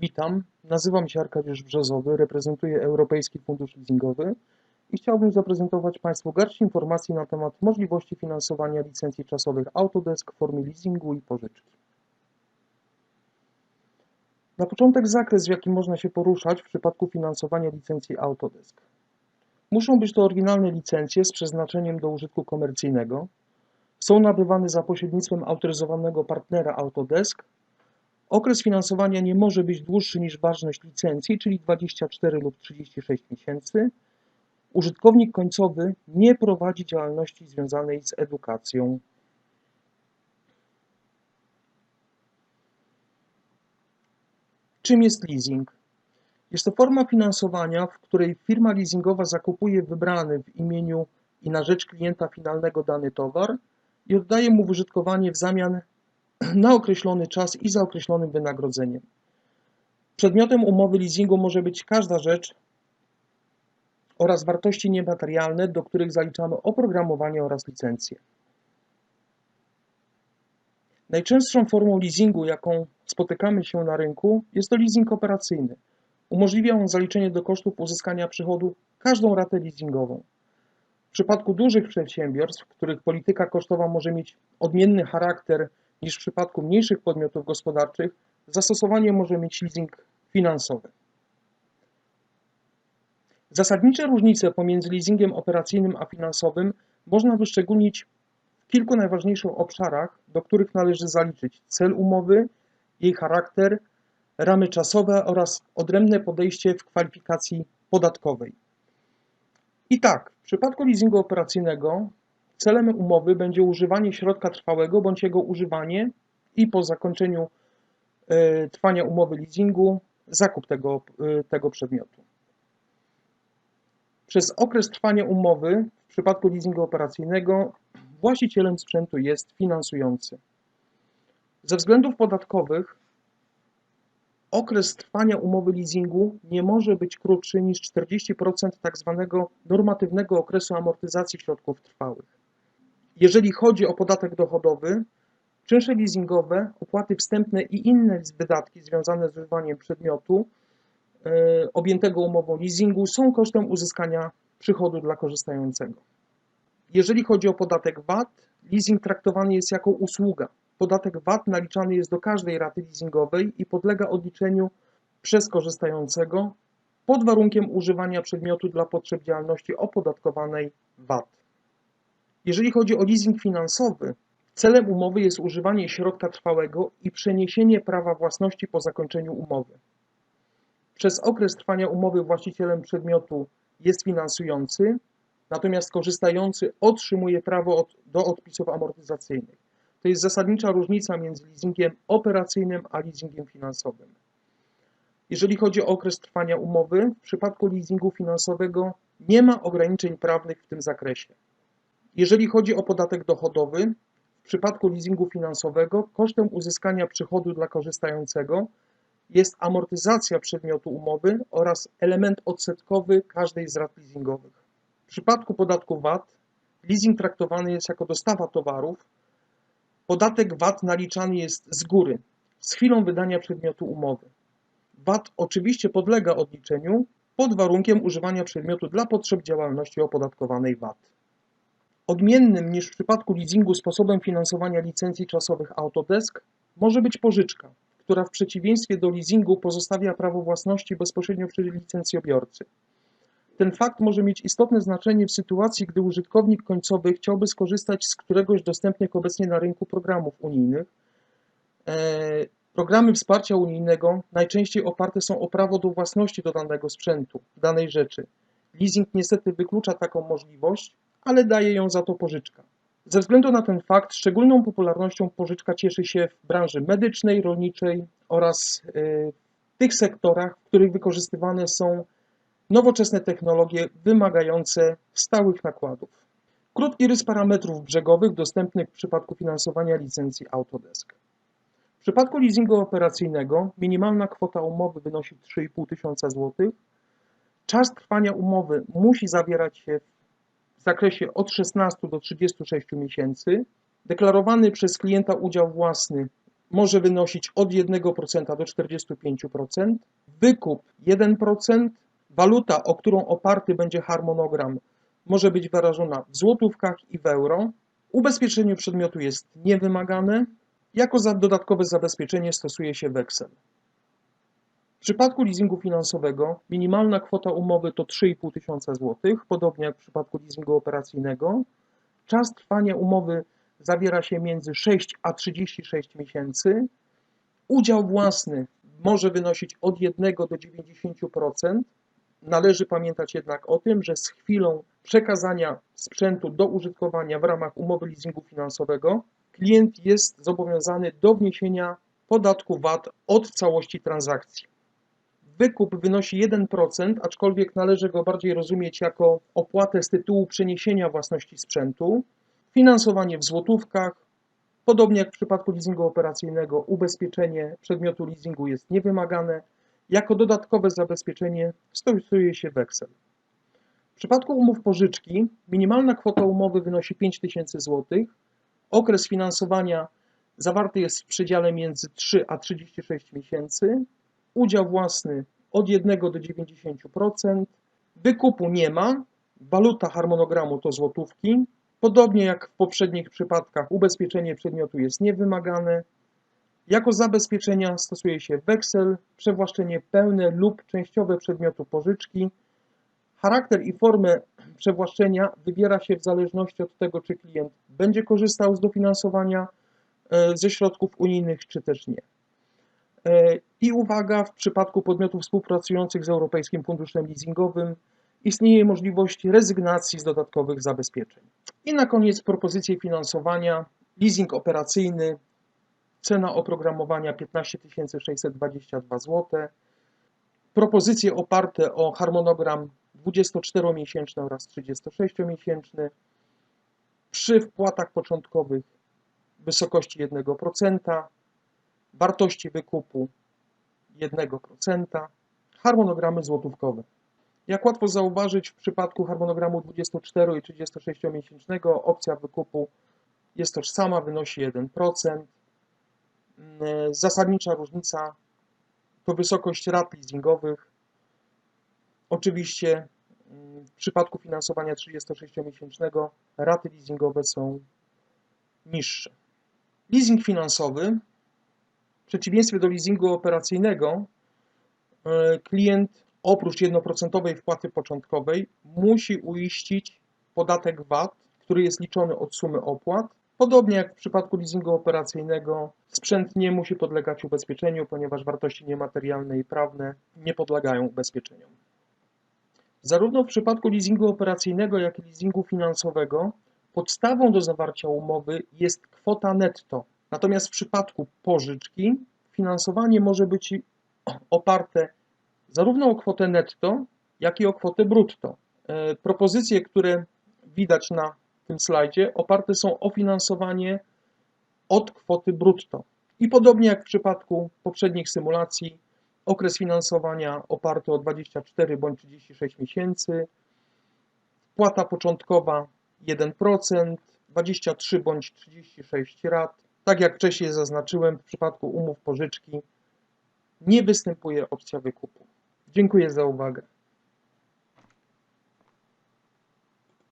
Witam, nazywam się Arkadiusz Brzozowy, reprezentuję Europejski Fundusz Leasingowy i chciałbym zaprezentować Państwu garść informacji na temat możliwości finansowania licencji czasowych Autodesk w formie leasingu i pożyczki. Na początek zakres, w jakim można się poruszać w przypadku finansowania licencji Autodesk. Muszą być to oryginalne licencje z przeznaczeniem do użytku komercyjnego. Są nabywane za pośrednictwem autoryzowanego partnera Autodesk. Okres finansowania nie może być dłuższy niż ważność licencji, czyli 24 lub 36 miesięcy. Użytkownik końcowy nie prowadzi działalności związanej z edukacją. Czym jest leasing? Jest to forma finansowania, w której firma leasingowa zakupuje wybrany w imieniu i na rzecz klienta finalnego dany towar i oddaje mu w użytkowanie w zamian na określony czas i za określonym wynagrodzeniem. Przedmiotem umowy leasingu może być każda rzecz oraz wartości niematerialne, do których zaliczamy oprogramowanie oraz licencje. Najczęstszą formą leasingu, jaką spotykamy się na rynku, jest to leasing operacyjny. Umożliwia on zaliczenie do kosztów uzyskania przychodu każdą ratę leasingową. W przypadku dużych przedsiębiorstw, których polityka kosztowa może mieć odmienny charakter niż w przypadku mniejszych podmiotów gospodarczych, zastosowanie może mieć leasing finansowy. Zasadnicze różnice pomiędzy leasingiem operacyjnym a finansowym można wyszczególnić w kilku najważniejszych obszarach, do których należy zaliczyć cel umowy, jej charakter, ramy czasowe oraz odrębne podejście w kwalifikacji podatkowej. I tak, w przypadku leasingu operacyjnego celem umowy będzie używanie środka trwałego bądź jego używanie i po zakończeniu e, trwania umowy leasingu zakup tego, e, tego przedmiotu. Przez okres trwania umowy w przypadku leasingu operacyjnego właścicielem sprzętu jest finansujący. Ze względów podatkowych okres trwania umowy leasingu nie może być krótszy niż 40% tzw. Tak normatywnego okresu amortyzacji środków trwałych. Jeżeli chodzi o podatek dochodowy, czynsze leasingowe, opłaty wstępne i inne wydatki związane z używaniem przedmiotu e, objętego umową leasingu są kosztem uzyskania przychodu dla korzystającego. Jeżeli chodzi o podatek VAT, leasing traktowany jest jako usługa. Podatek VAT naliczany jest do każdej raty leasingowej i podlega odliczeniu przez korzystającego pod warunkiem używania przedmiotu dla potrzeb działalności opodatkowanej VAT. Jeżeli chodzi o leasing finansowy, celem umowy jest używanie środka trwałego i przeniesienie prawa własności po zakończeniu umowy. Przez okres trwania umowy właścicielem przedmiotu jest finansujący, natomiast korzystający otrzymuje prawo od, do odpisów amortyzacyjnych. To jest zasadnicza różnica między leasingiem operacyjnym a leasingiem finansowym. Jeżeli chodzi o okres trwania umowy, w przypadku leasingu finansowego nie ma ograniczeń prawnych w tym zakresie. Jeżeli chodzi o podatek dochodowy, w przypadku leasingu finansowego kosztem uzyskania przychodu dla korzystającego jest amortyzacja przedmiotu umowy oraz element odsetkowy każdej z rat leasingowych. W przypadku podatku VAT leasing traktowany jest jako dostawa towarów. Podatek VAT naliczany jest z góry, z chwilą wydania przedmiotu umowy. VAT oczywiście podlega odliczeniu pod warunkiem używania przedmiotu dla potrzeb działalności opodatkowanej VAT. Odmiennym niż w przypadku leasingu sposobem finansowania licencji czasowych Autodesk może być pożyczka, która w przeciwieństwie do leasingu pozostawia prawo własności bezpośrednio przy licencjobiorcy. Ten fakt może mieć istotne znaczenie w sytuacji, gdy użytkownik końcowy chciałby skorzystać z któregoś dostępnych obecnie na rynku programów unijnych. E, programy wsparcia unijnego najczęściej oparte są o prawo do własności do danego sprzętu, danej rzeczy. Leasing niestety wyklucza taką możliwość, ale daje ją za to pożyczka. Ze względu na ten fakt szczególną popularnością pożyczka cieszy się w branży medycznej, rolniczej oraz y, w tych sektorach, w których wykorzystywane są nowoczesne technologie wymagające stałych nakładów. Krótki rys parametrów brzegowych dostępnych w przypadku finansowania licencji Autodesk. W przypadku leasingu operacyjnego minimalna kwota umowy wynosi 3,5 tysiąca złotych. Czas trwania umowy musi zawierać się w zakresie od 16 do 36 miesięcy. Deklarowany przez klienta udział własny może wynosić od 1% do 45%, wykup 1%, waluta, o którą oparty będzie harmonogram, może być wyrażona w złotówkach i w euro. Ubezpieczenie przedmiotu jest niewymagane. Jako za dodatkowe zabezpieczenie stosuje się weksel. W przypadku leasingu finansowego minimalna kwota umowy to 3,5 tysiąca złotych, podobnie jak w przypadku leasingu operacyjnego. Czas trwania umowy zawiera się między 6 a 36 miesięcy. Udział własny może wynosić od 1 do 90%. Należy pamiętać jednak o tym, że z chwilą przekazania sprzętu do użytkowania w ramach umowy leasingu finansowego klient jest zobowiązany do wniesienia podatku VAT od całości transakcji. Wykup wynosi 1%, aczkolwiek należy go bardziej rozumieć jako opłatę z tytułu przeniesienia własności sprzętu. Finansowanie w złotówkach. Podobnie jak w przypadku leasingu operacyjnego, ubezpieczenie przedmiotu leasingu jest niewymagane. Jako dodatkowe zabezpieczenie stosuje się weksel. W przypadku umów pożyczki minimalna kwota umowy wynosi 5000 zł. Okres finansowania zawarty jest w przedziale między 3 a 36 miesięcy. Udział własny od 1 do 90%. Wykupu nie ma. Waluta harmonogramu to złotówki. Podobnie jak w poprzednich przypadkach, ubezpieczenie przedmiotu jest niewymagane. Jako zabezpieczenia stosuje się weksel, przewłaszczenie pełne lub częściowe przedmiotu pożyczki. Charakter i formę przewłaszczenia wybiera się w zależności od tego, czy klient będzie korzystał z dofinansowania e, ze środków unijnych, czy też nie. E, I uwaga, w przypadku podmiotów współpracujących z Europejskim Funduszem Leasingowym istnieje możliwość rezygnacji z dodatkowych zabezpieczeń. I na koniec propozycje finansowania. Leasing operacyjny, cena oprogramowania 15 622 zł. Propozycje oparte o harmonogram 24-miesięczny oraz 36-miesięczny. Przy wpłatach początkowych w wysokości 1%, wartości wykupu 1%, harmonogramy złotówkowe. Jak łatwo zauważyć, w przypadku harmonogramu 24 i 36 miesięcznego opcja wykupu jest tożsama, wynosi 1%. Mm, zasadnicza różnica to wysokość rat leasingowych. Oczywiście mm, w przypadku finansowania 36-miesięcznego raty leasingowe są niższe. Leasing finansowy, przeciwieństwie do leasingu operacyjnego, e, klient oprócz jednoprocentowej wpłaty początkowej musi uiścić podatek VAT, który jest liczony od sumy opłat. Podobnie jak w przypadku leasingu operacyjnego, sprzęt nie musi podlegać ubezpieczeniu, ponieważ wartości niematerialne i prawne nie podlegają ubezpieczeniom. Zarówno w przypadku leasingu operacyjnego, jak i leasingu finansowego podstawą do zawarcia umowy jest kwota netto. Natomiast w przypadku pożyczki finansowanie może być oparte zarówno o kwotę netto, jak i o kwotę brutto. E, propozycje, które widać na tym slajdzie, oparte są o finansowanie od kwoty brutto. I podobnie jak w przypadku poprzednich symulacji, okres finansowania oparty o 24 bądź 36 miesięcy, płata początkowa 1%, 23 bądź 36 rat. Tak jak wcześniej zaznaczyłem, w przypadku umów pożyczki nie występuje opcja wykupu. Dziękuję za uwagę.